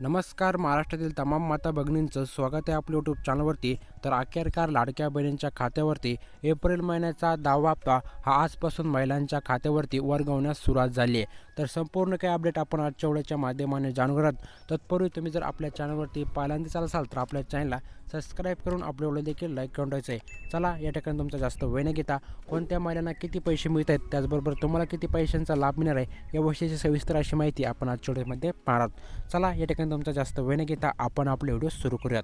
नमस्कार महाराष्ट्रातील तमाम माता भगिनींचं स्वागत आहे आपल्या यूट्यूब चॅनलवरती तर अखेरकार लाडक्या बहिणींच्या खात्यावरती एप्रिल महिन्याचा दहावा हप्ता हा आजपासून महिलांच्या खात्यावरती वर्गवण्यास सुरुवात झाली आहे. तर संपूर्ण काही अपडेट आपण आजच्या वेळेच्या माध्यमाने जाणून करत तत्पूर्वी तुम्ही जर आपल्या चॅनलवरती पहिल्यांदा चाल असाल तर आपल्या चॅनलला सबस्क्राईब करून आपल्या देखील लाईक करून ठेवायचं. आहे चला या ठिकाणी तुमचा जास्त वेळ न घेता कोणत्या महिलांना किती पैसे मिळत आहेत त्याचबरोबर तुम्हाला किती पैशांचा लाभ मिळणार आहे या गोष्टीची सविस्तर अशी माहिती आपण आजच्या व्हिडिओमध्ये पाहणार चला या ठिकाणी तुमचा जास्त वेळ न घेता आपण आपले व्हिडिओ सुरू करूयात.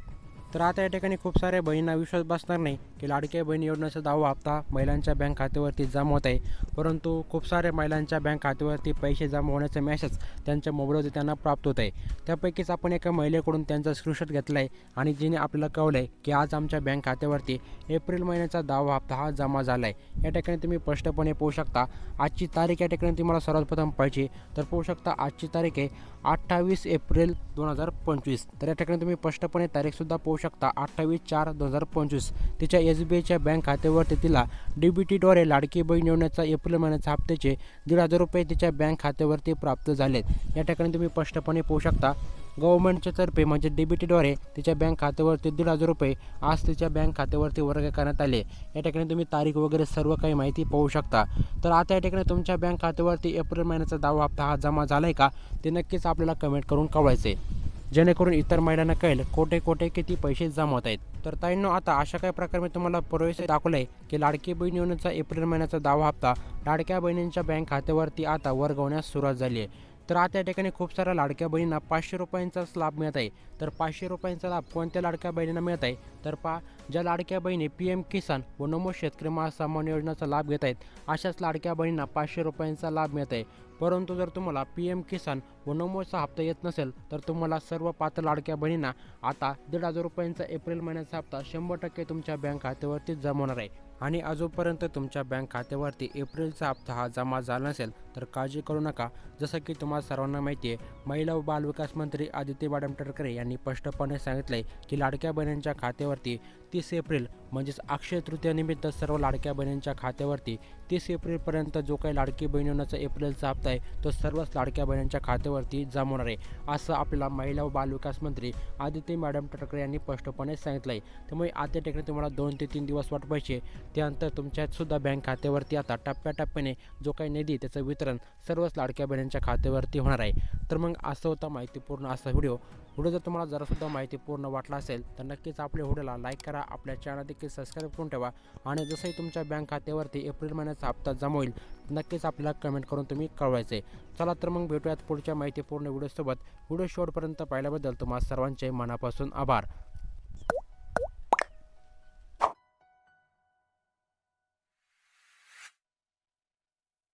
तर आता या ठिकाणी खूप साऱ्या बहिणींना विश्वास बसणार नाही की लाडक्या बहीण योजनेचा दावा हप्ता महिलांच्या बँक खात्यावरती जमा होत आहे. परंतु खूप साऱ्या महिलांच्या बँक खात्यावरती पैसे जमा होण्याचा मेसेज त्यांच्या मोबाईलवरती त्यांना प्राप्त होत आहे. त्यापैकीच आपण एका महिलेकडून त्यांचा स्क्रीनशॉट घेतला आहे आणि जिने आपल्याला कळलं आहे की आज आमच्या बँक खात्यावरती एप्रिल महिन्याचा दावा हप्ता हा जमा झाला आहे या ठिकाणी तुम्ही स्पष्टपणे पाहू शकता आजची तारीख या ठिकाणी तुम्हाला सर्वात प्रथम पाहिजे तर पाहू शकता आजची तारीख आहे अठ्ठावीस एप्रिल दोन हजार पंचवीस. तर या ठिकाणी तुम्ही स्पष्टपणे तारीखसुद्धा पाहू शकता अठ्ठावीस चार दोन हजार पंचवीस. तिच्या एस बी आयच्या बँक खात्यावरती तिला डी बी टीद्वारे लाडकी बहीण योजनेचा एप्रिल महिन्याच्या हप्त्याचे दीड हजार रुपये तिच्या बँक खात्यावरती प्राप्त झालेत. या ठिकाणी तुम्ही स्पष्टपणे पाहू शकता गव्हर्नमेंटच्या तर्फे म्हणजे डी बी टीद्वारे तिच्या बँक खात्यावरती दीड हजार रुपये आज तिच्या बँक खात्यावरती वर्ग करण्यात आले. या ठिकाणी तुम्ही तारीख वगैरे सर्व काही माहिती पाहू शकता. तर आता या ठिकाणी तुमच्या बँक खात्यावरती एप्रिल महिन्याचा दावा हप्ता हा जमा झाला आहे का? ते नक्कीच आपल्याला कमेंट करून कळवायचे. जेणेकरून इतर महिलांना कळेल कोठे कोठे किती पैसे जमा होत आहेत. तर ताईंनो आता अशा काही प्रकारे मी तुम्हाला प्रवेश दाखवलं आहे की लाडकी बहीण योजनेचा एप्रिल महिन्याचा दावा हप्ता लाडक्या बहिणींच्या बँक खात्यावरती आता वर्गवण्यास सुरुवात झाली आहे. तर आता या ठिकाणी खूप साऱ्या लाडक्या बहिणींना पाचशे रुपयांचाच लाभ मिळत आहे. तर पाचशे रुपयांचा लाभ कोणत्या लाडक्या बहिणींना मिळत आहे? तर पा ज्या लाडक्या बहिणी पी एम किसान व नमो शेतकरी महासन्मान योजनेचा लाभ घेत आहेत अशाच लाडक्या बहिणींना पाचशे रुपयांचा लाभ मिळत आहे. परंतु जर तुम्हाला पी एम किसान व नमोचा हप्ता येत नसेल तर तुम्हाला सर्व पात्र लाडक्या बहिणींना आता दीड हजार रुपयांचा एप्रिल महिन्याचा हप्ता शंभर टक्के तुमच्या बँक खात्यावरती जमवणार आहे. आणि अजूनपर्यंत तुमच्या बँक खात्यावरती एप्रिलचा हप्ता हा जमा झाला नसेल तर काळजी करू नका. जसं की तुम्हाला सर्वांना माहिती आहे महिला व बालविकास मंत्री आदित्य मॅडम तटकरे यांनी स्पष्टपणे सांगितलं आहे की लाडक्या बहिणींच्या खात्यावरती तीस एप्रिल म्हणजेच अक्षय तृतीयानिमित्त सर्व लाडक्या बहिणींच्या खात्यावरती तीस एप्रिलपर्यंत जो काही लाडकी बहिणींचा एप्रिलचा हप्ता आहे तो सर्वच लाडक्या बहिणींच्या खात्यावरती जमवणार आहे असं आपल्याला महिला व बालविकास मंत्री आदित्य मॅडम तटकरे यांनी स्पष्टपणे सांगितलं आहे त्यामुळे आदित्य ठिकाणी तुम्हाला दोन ते तीन दिवस वाट पाहिजे त्यानंतर तुमच्यात सुद्धा बँक खात्यावरती आता टप्प्याटप्प्याने जो काही निधी त्याचं वितरण वितरण सर्वच लाडक्या बहिणींच्या खात्यावरती होणार आहे. तर मग असं होता माहितीपूर्ण असा व्हिडिओ. व्हिडिओ जर तुम्हाला जरासुद्धा माहितीपूर्ण वाटला असेल तर नक्कीच आपल्या व्हिडिओला लाईक करा आपल्या चॅनल देखील सबस्क्राईब करून ठेवा आणि जसंही तुमच्या बँक खात्यावरती एप्रिल महिन्याचा हप्ता जमा होईल नक्कीच आपल्याला कमेंट करून तुम्ही कळवायचे. चला तर मग भेटूयात पुढच्या माहितीपूर्ण व्हिडिओसोबत. व्हिडिओ शेवटपर्यंत पाहिल्याबद्दल तुम्हाला सर्वांचे मनापासून आभार.